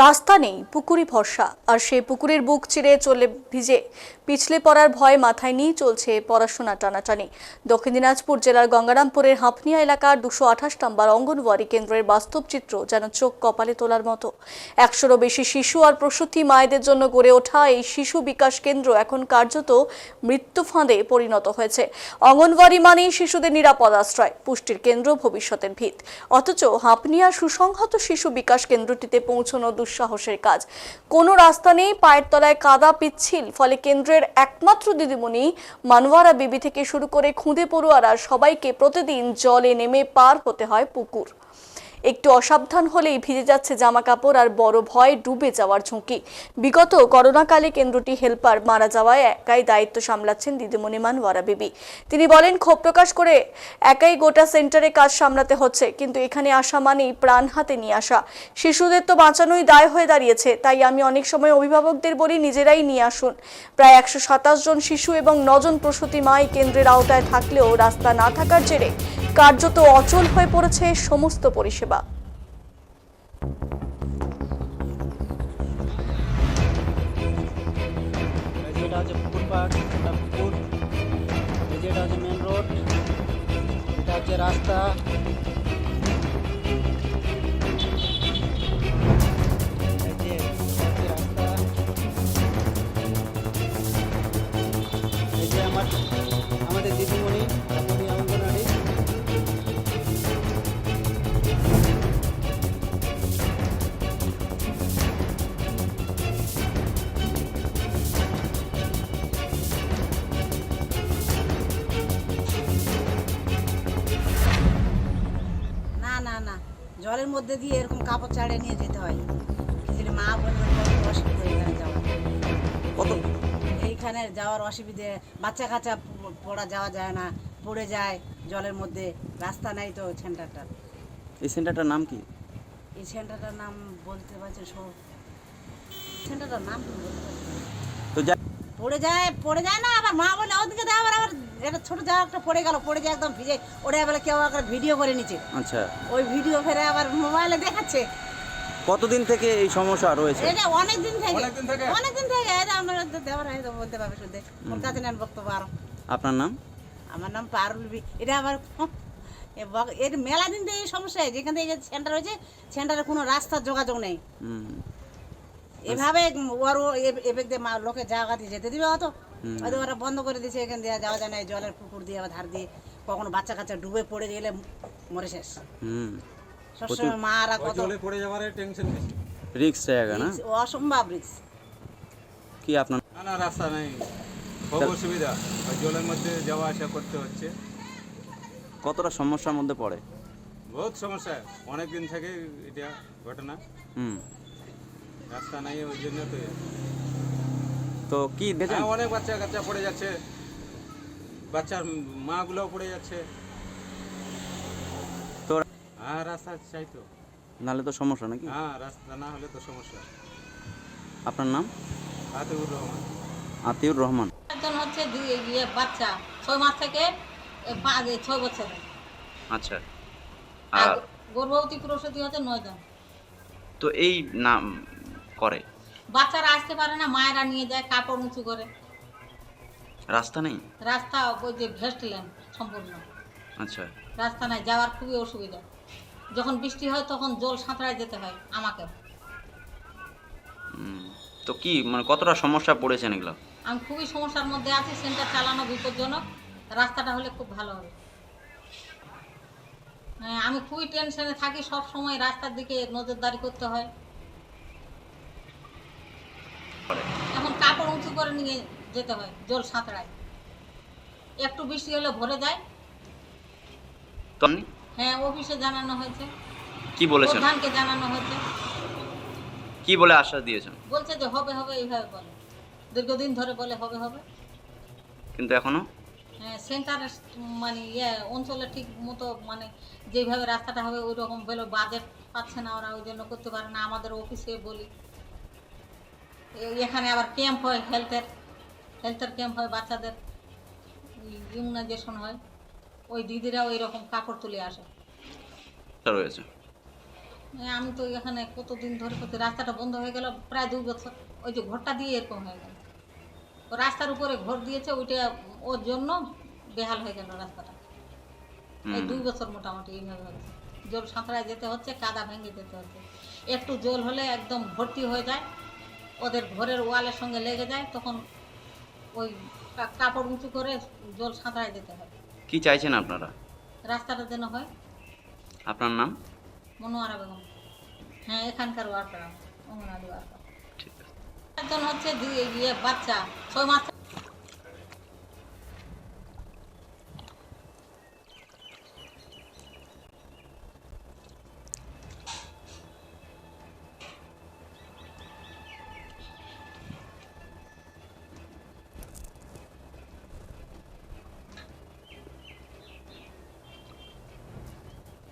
রাস্তা নেই পুকুরি ভরসা। আর সেই পুকুরের বুক চিরে চলে ভিজে, পিছলে পড়ার ভয় মাথায় নিয়ে চলছে পড়াশোনা টানাটানি। দক্ষিণ দিনাজপুর জেলার গঙ্গারামপুরের হাফনিয়া এলাকার দুশো আঠাশ নম্বর অঙ্গনওয়াড়ি কেন্দ্রের বাস্তব চিত্র যেন চোখ কপালে তোলার মতো। একশোরও বেশি শিশু আর প্রসূতি মায়েদের জন্য গড়ে ওঠা এই শিশু বিকাশ কেন্দ্র এখন কার্যত মৃত্যু ফাঁদে পরিণত হয়েছে। অঙ্গনওয়াড়ি মানেই শিশুদের নিরাপদ আশ্রয়, পুষ্টির কেন্দ্র ভবিষ্যতের ভিত। অথচ হাঁপনিয়া সুসংহত শিশু বিকাশ কেন্দ্রটিতে পৌঁছানো দুঃসাহসের কাজ। কোন রাস্তা নেই, পায়ের তলায় কাদা, পিচ্ছিল। ফলে কেন্দ্রের একমাত্র দিদিমণি, মানওয়ারা বিবি থেকে শুরু করে খুঁদে পড়ুয়ারা সবাইকে প্রতিদিন জলে নেমে পার হতে হয় পুকুর। একটু অসাবধান হলেই ভিজে যাচ্ছে জামা কাপড় আর বড় ভয় ডুবে যাওয়ার ঝুঁকি। বিগত করোনাকালে কেন্দ্রটি হেল্পার মারা যাওয়ায় একাই দায়িত্ব সামলাচ্ছেন দিদিমণি মানওয়ারা বিবি। তিনি বলেন, ক্ষোভ প্রকাশ করে একাই গোটা সেন্টারে কাজ সামলাতে হচ্ছে, কিন্তু এখানে আসা মানেই প্রাণ হাতে নিয়ে আসা। শিশুদের তো বাঁচানোই দায় হয়ে দাঁড়িয়েছে, তাই আমি অনেক সময় অভিভাবকদের বলি, নিজেরাই নিয়ে আসুন। প্রায় একশো সাতাশ জন শিশু এবং নজন প্রসূতি মা এই কেন্দ্রের আওতায় থাকলেও রাস্তা না থাকার জেরে কার্যত অচল হয়ে পড়েছে সমস্ত পরিষেবা। মেন রোড রাস্তা। জলের মধ্যে দিয়ে এরকম কাপড় চাড়ে নিয়ে যেতে হয়। যদি মা অসুবিধা এখানে যাওয়া কত? এইখানে যাওয়ার অসুবিধে বাচ্চা কাচ্চা পড়া যাওয়া যায় না পড়ে যায় জলের মধ্যে রাস্তা নেই তো সেন্টারটার। এই সেন্টারটার নাম কি? এই সেন্টারটার নাম বলতে পারছে সব সেন্টারটার নাম কি বলতে পারছি? পড়ে যায় পড়ে যায় না আবার মা বলে ওদিকে দেয় আবার আবার এটা ছোট যাওয়া একটা পড়ে গেল পড়ে যায় একদম ভিজে ওরে আবার কেউ একটা ভিডিও করে নিচ্ছে আচ্ছা। ওই ভিডিও ফেরে আবার মোবাইলে দেখাচ্ছে। কতদিন থেকে এই সমস্যা রয়েছে? এটা অনেক দিন থেকে? অনেক দিন থেকে এটা আমরা তো দেওয়ার হয়তো বলতে পারবে শুধু ওর কাছে নেন বক্তব্য আরও। আপনার নাম? আমার নাম পারুল বি। এটা আবার এ বক- এর মেলা দিন থেকে এই সমস্যা যেখান থেকে সেন্টার হয়েছে সেন্টারে কোনো রাস্তার যোগাযোগ নেই। হুম। এভাবে ওর এবেক দিয়ে মা- লোকে জায়গা দিয়ে যেতে দিবে অত। হয়তো ওরা বন্ধ করে দিয়েছে এখান দিয়ে যাওয়া যায় না এই জলের পুকুর দিয়ে আবার ধার দিয়ে কখনো বাচ্চা কাচ্চা ডুবে পড়ে গেলে মরে শেষ। হুম। সবসময় মারা কত? জলে পড়ে যাওয়ার টেনশন বেশি রিক্স জায়গা না? অসম্ভব রিস্ক কি আপনার? না না রাস্তা নেই। খুব অসুবিধা। জলের মধ্যে যাওয়া আসা করতে হচ্ছে। কতটা সমস্যার মধ্যে পড়ে? বহুত সমস্যা। অনেক দিন থেকে এটা ঘটনা। হুম। রাস্তা নাই ওই জন্য তো। তো কি দেখেন? হ্যাঁ, অনেক বাচ্চা কাচ্চা পড়ে যাচ্ছে। বাচ্চার মাগুলোও পড়ে যাচ্ছে। তো হ্যাঁ রাস্তা চাই তো। নাহলে তো সমস্যা নাকি? হ্যাঁ রাস্তা না হলে তো সমস্যা। আপনার নাম? হাতিউর রহমান। আতিউর রহমান। একজন হচ্ছে দুই ইয়ে বাচ্চা ছয় মাস থেকে ছয় বছরের আচ্ছা। আর গর্ভবতী প্রসূতি হচ্ছে নয় জন। তো এই নাম করে বাচ্চারা আসতে পারে না মায়েরা নিয়ে যায় কাপড় উঁচু করে। রাস্তা নেই? রাস্তা ওই যে ভেস্টলেন সম্পূর্ণ। আচ্ছা। রাস্তা নাই যাওয়ার খুবই অসুবিধা। যখন বৃষ্টি হয় তখন জল সাঁতরায় যেতে হয় আমাকে। তো কি মানে কতটা সমস্যা পড়েছেন এগুলো? আমি খুবই সমস্যার মধ্যে আছি সেন্টার চালানো বিপজ্জনক রাস্তাটা হলে খুব ভালো হবে। হ্যাঁ, আমি খুবই টেনশনে থাকি সব সময় রাস্তার দিকে নজরদারি করতে হয় এখন কাপড় উঁচু করে নিয়ে যেতে হয় জল সাঁতরায়। একটু বৃষ্টি হলে ভরে যায়। আপনি হ্যাঁ অফিসে জানানো হয়েছে। কি বলেছেন? প্রধানকে জানানো হয়েছে। কি বলে আশ্বাস দিয়েছেন? বলছে যে হবে হবে এইভাবে বলে। দীর্ঘদিন ধরে বলে হবে হবে। কিন্তু এখনও? হ্যাঁ সেন্টারের মানে ইয়ে অঞ্চলে ঠিক মতো মানে যেভাবে রাস্তাটা হবে ওই রকম বলে বাজেট পাচ্ছে না ওরা ওই জন্য করতে পারে না। আমাদের অফিসে বলি। এখানে আবার ক্যাম্প হয় হেলথের হেলথের ক্যাম্প হয় বাচ্চাদের। ইমিউনাইজেশন হয়। ওই দিদিরা ওই রকম কাপড় তুলে আসে। রয়েছে আমি তো এখানে কতদিন ধরে করতে রাস্তাটা বন্ধ হয়ে গেল প্রায় দুই বছর। ওই যে ঘরটা দিয়ে এরকম হয়ে গেল। রাস্তার উপরে ঘর দিয়েছে ওইটা ওর জন্য বেহাল হয়ে গেল রাস্তাটা। এই দুই বছর মোটামুটি এইভাবে হচ্ছে জল সাঁতরায় যেতে হচ্ছে কাদা ভেঙে যেতে হচ্ছে। একটু জল হলে একদম ভর্তি হয়ে যায়। ওদের ঘরের ওয়ালের সঙ্গে লেগে যায় তখন ওই কাপড় উঁচু করে জল সাঁতরায় দিতে হবে কি চাইছেন আপনারা? রাস্তাটা যেন হয়। আপনার নাম? মনোয়ারা বেগম। হ্যাঁ এখানকার ওয়ার্কার অঙ্গনাদি ওয়ার্কার। ঠিক আছে। একজন হচ্ছে দুই ইয়ে বাচ্চা ছয় মাস